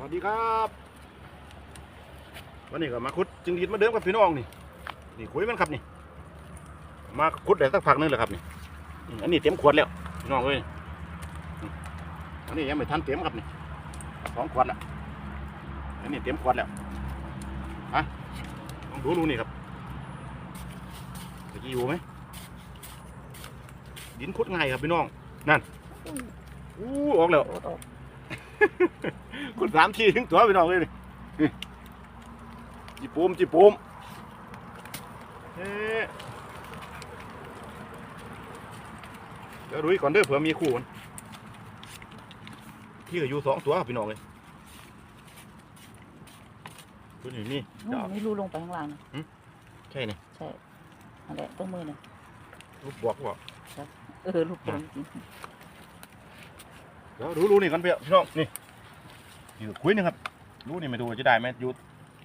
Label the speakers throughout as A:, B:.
A: สวัสดีครับวันนี้ก็มาขุดจิงหรีดมาเดิมกับพี่น้องนี่นี่คุยมันครับนี่ มาขุดได้สักพักนึงแล้วครับนี่อันนี้เต็มขวดแล้วพี่น้องเอ้ยอันนี้ยังไม่ทันเต็มครับนี่สองขวดล้วอันนี้เต็มขวดแล้วอะลองดูดูนี่ครับจะอยู่ไหมดินขุดง่ายครับพี่น้องนั่นอู้ออกแล้ว
B: โอ้โห
A: ขุดสามทีถึงตัวพี่น้องเลยนี่นี่จีปูมจีปูมเอ๊ะเดี๋ยวดูอีกก่อนเด้อเผื่อมีคู่มันที่ก็อยู่สองตัวครับพี่น้องเลยตัวนี้นี่
B: นู่นนี่รูลงไปข้างล่างนะ
A: ใช่นี่
B: ใช่นั่นแหละต้องมือน่ะ
A: ลูกบวกบ่
B: เออลูกเป็นจริง
A: เดี๋ยวดูรูนี่กันพี่พี่น้องนี่ นี่ก็คุยหนึงครับรู้นี่ไม่ดูจะได้ไหมยู่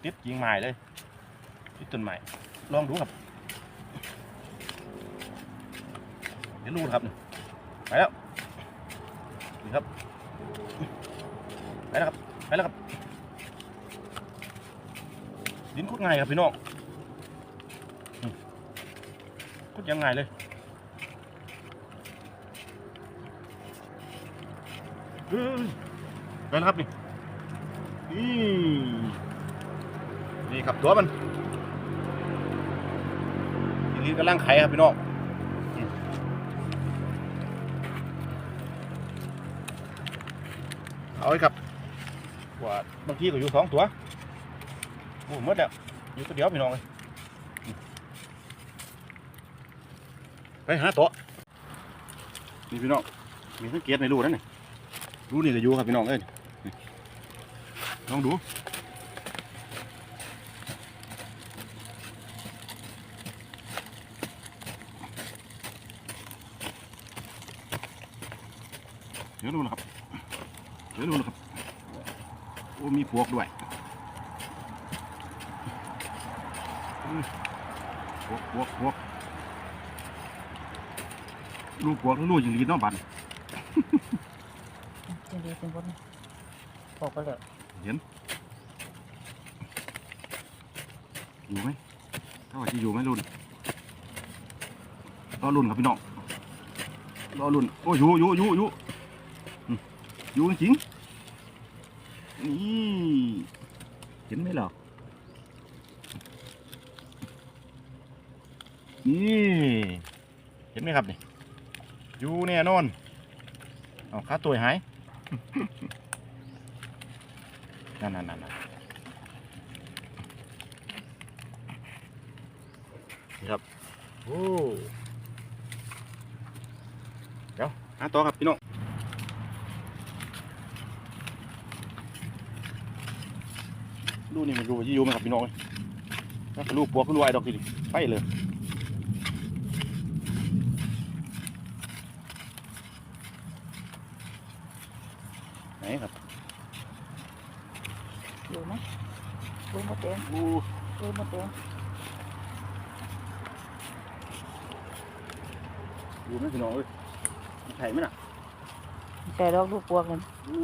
A: ติดกิ่งไม้เลยติดต้นไม้ลองดูครับเดี๋ยวรูนครับไปแล้วนี่ครับไปแล้วครับไปแล้วครับดินคุดง่ายครับพี่น้องคุดยังไงเลยเฮ้ยไปแล้วครับนี่ นี่นี่ครับตัวมันดินกำลังไข่ครับพี่น้องเอาไว้ครับว่าบางทีก็อยู่สองตัวโอ้หมดแล้วอยู่ตัวเดียวพี่น้องเลยไปหาตัวนี่พี่น้องมีสังเกตในรูนั่นนี่รูนี่ก็อยู่ครับพี่น้องเอ้ย ลองดูเดี๋ยวดูนะครับเดี๋ยวดูนะครับโอ้มีพวกด้วยอืมพวกพวกพวกลูกพวกลูกอย่างนี้เนาะบัด
B: จริงดีจริงบนนะบอกไปเลย เห็น
A: อยู่ไหมถ้าว่าจะอยู่ไหมรุ่นรอรุ่นครับพี่น้องรอรุ่นโอ้อยู่อยู่อยู่อยู่อยู่จริงนี่เห็นไหมหรอนี่เห็นไหมครับนี่อยู่แน่นอนเอาค่าตัวหาย นั่นนั่นนั่นครับ โอ้เดี๋ยวหาต่อครับพี่น้องลูกนี่มันรูยี่ยูไหมครับพี่น้องเอ้ยนั่นคือลูกปัวคือลูกไอ้ดอกทีไปเลย ไหนครับ
B: อยู่ไหม ดูมาเต็ม
A: อู้
B: ดูมาเต็ม
A: อยู่ไหมพี่น้องเอ้ยมันใช่ไหมน่ะ
B: ใส่ดอกลูกปวกกัน
A: อู้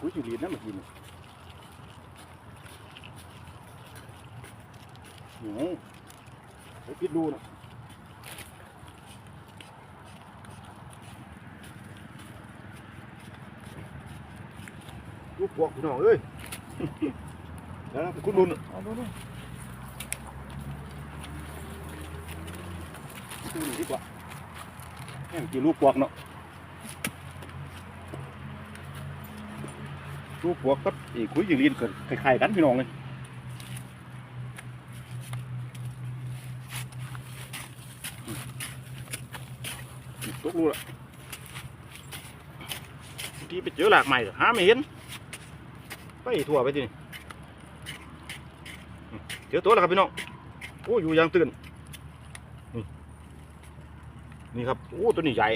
A: อุ้ยจิรีดนะเมื่อกี้นี่นี่ไงไปปิดดูนะลูกพวกพี่น้องเอ้ย เดี๋ยวนะคุณดุน
B: เอาดูดู
A: ดูหน่อยดีกว่าแม่งกี่ลูกพวกเนาะลูกพวกก็อีกคุยจิรีดก็คล้ายๆกันพี่น้องเลยตกรูละเมื่อกี้ไปเจอหลากใหม่ก็หาไม่เห็น ไปทั่วไปทีนี่ อืมเจอตัวแล้วครับพี่น้องโอ้อยู่ยังตื่นนี่นี่ครับโอ้ตัวนี้ใหญ่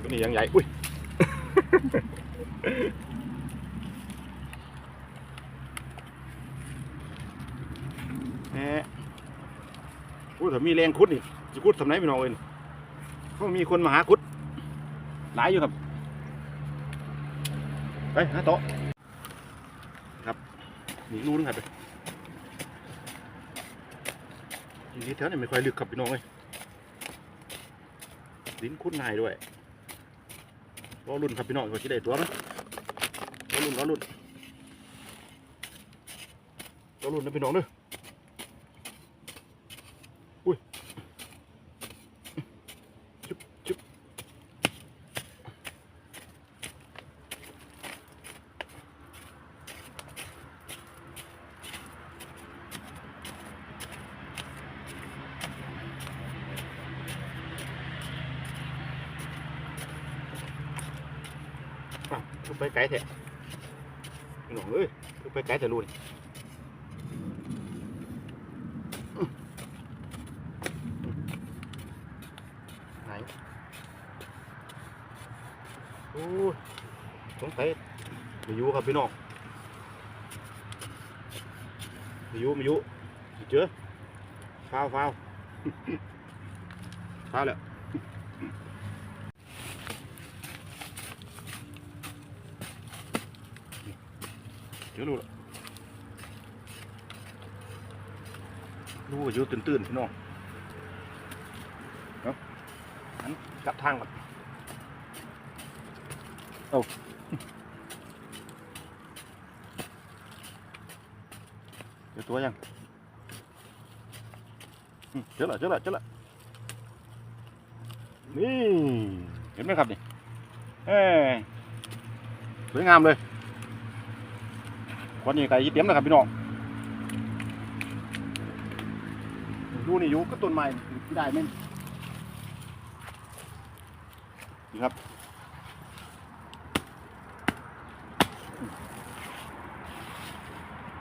A: ตัวนี้ยังใหญ่อุ้ยแหมโอ้ถ้ามีแรงคุดนี่จะคุดทำไหนพี่น้องเอ้ยเขามีคนมาหาคุดหลายอยู่ครับไปหาโต๊ะ มีรูนึงครับทีนี้แถวนี้ไม่ค่อยลึกครับพี่น้องเลยลิ้นคุ้นง่ายด้วยรอรุ่นครับพี่น้องว่าจะได้ตัวนะรอรุ่นรอรุ่นรอรุ่นนะพี่น้องเด้อ อ้าวคือไปไกลแท้พี่น้องเอ้ยคือไปไกลแต่รูนี่อื้อไหนโอ้ยสงสัยไม่อยู่ครับพี่น้องไม่อยู่ไม่อยู่ไม่เจอฟ้าวฟ้าวฟ้าวแล้ว เดี๋ยวรู้ละรู้ว่าอยู่ตื่นๆพี่น้องเนาะหันกลับทางก่อนเอาเจอตัวยังเจอละเจอละเจอละนี่ เห็นไหมครับนี่เอ้ยสวยงามเลย วันนี้ไก่ยี่เตี้ยมนะครับพี่น้องดูนี่อยู่ก็ต้นไม้ที่ได้ไหมนี่ครับ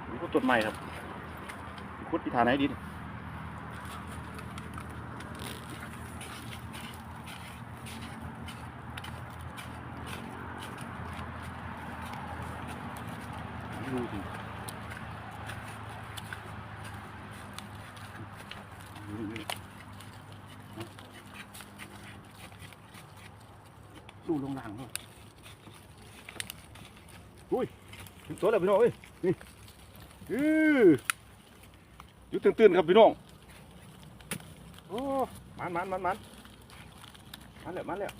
A: อยู่ก็ต้นไม้ครับคุดที่ฐานไหนดีนี่ดูสิ ดูลงหลังเลยอุ้ยถึงตัวแล้วพี่น้องเอ้ยนี่อืออยู่ตื่นๆครับพี่น้องโอ้มันมันมันมันมันแล้วมันแล้ว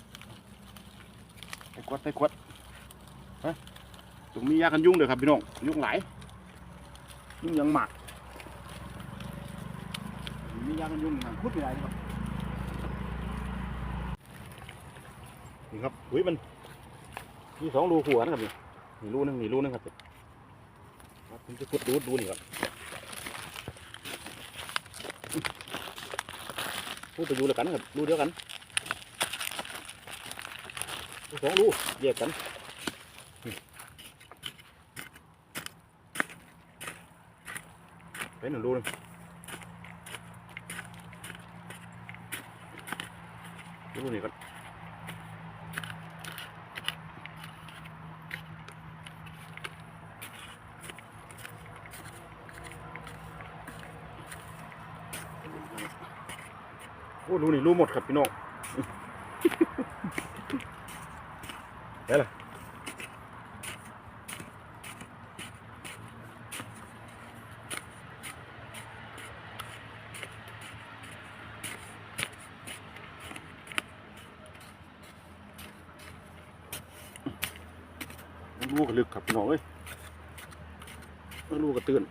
A: ไปกวดไปกวดฮะตรงมียากันยุ่งเด้อครับพี่น้องยุ่งหลายยุ่งยังหมากมียากันยุงหางคุดไม่ได้ครับ นี่ครับอุ้ยมันมีสองรูหัวนะครับนี่นี่รูนึงนี่รูนึงครับครับผมจะขุดดูดูนี่ครับพูดไปอยู่แล้วกันครับรูเดียวกันสองรูแยกกันนี่ไปหนึ่งรูนึงรูนี่กัน โอ้รู้นี่รู้หมดครับพี่น้องได้ละรู้กันลึกครับพี่น้องเอ้ยรู้กันตื่น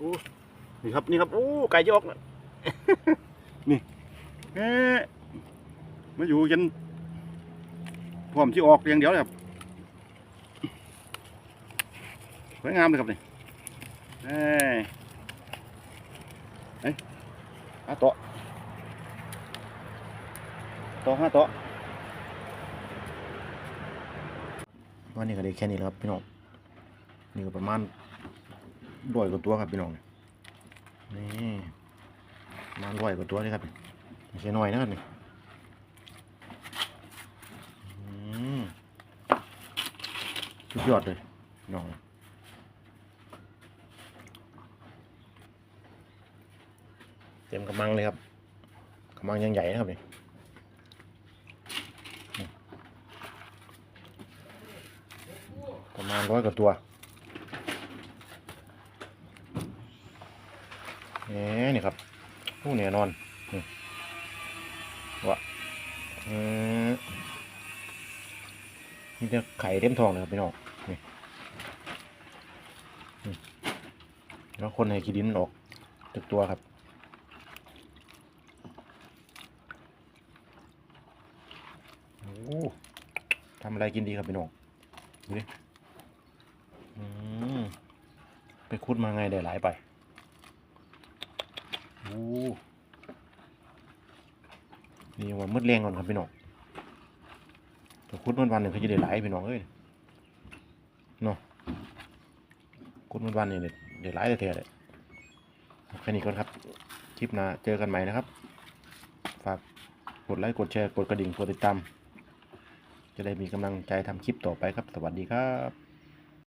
A: โอ้ นี่ครับนี่ครับโอ้ไก่จะอกนี่เอ๊ะมาอยู่ยันพร้อมที่ออกอย่างเดียวเลยครับสวยงามเลยครับนี่เอ้ยเอ้ยห้าโต๊ะโต๊ะห้าโต๊ะวันนี้ก็ได้แค่นี้แล้วครับพี่น้องนี่ก็ประมาณร้อยกว่าตัวครับพี่น้อง นี่มาร้อยกว่าตัวนี่ครับไม่ใช่น้อยนะครับนี่อืมสุดยอดเลยน้องเต็มกำมังเลยครับกำมังยังใหญ่นะครับนี่นี่ประมาณร้อยกว่าตัว แหมนี่ครับโอ้เนี่ยนอนนี่วะอืมนี่จะไข่เต็มทองเลยครับพี่น้องนี่แล้วคนให้ขี้ดินออกจากตัวครับโอ้ทำอะไรกินดีครับพี่น้องดูดิไปคุดมาไงได้หลายไป โอ้นี่ว่ามืดแรงก่อนครับพี่น้องไปคุดวันวันหนึ่งเขาจะได้หลายพี่น้องเอ้ยเนาะคุดวันวันนี่ได้หลายแต่เลยแค่นี้ก่อนครับ คลิปหน้าเจอกันใหม่นะครับ ฝากกดไลค์กดแชร์กดกระดิ่งกดติดตาม จะได้มีกำลังใจทำคลิปต่อไปครับ สวัสดีครับ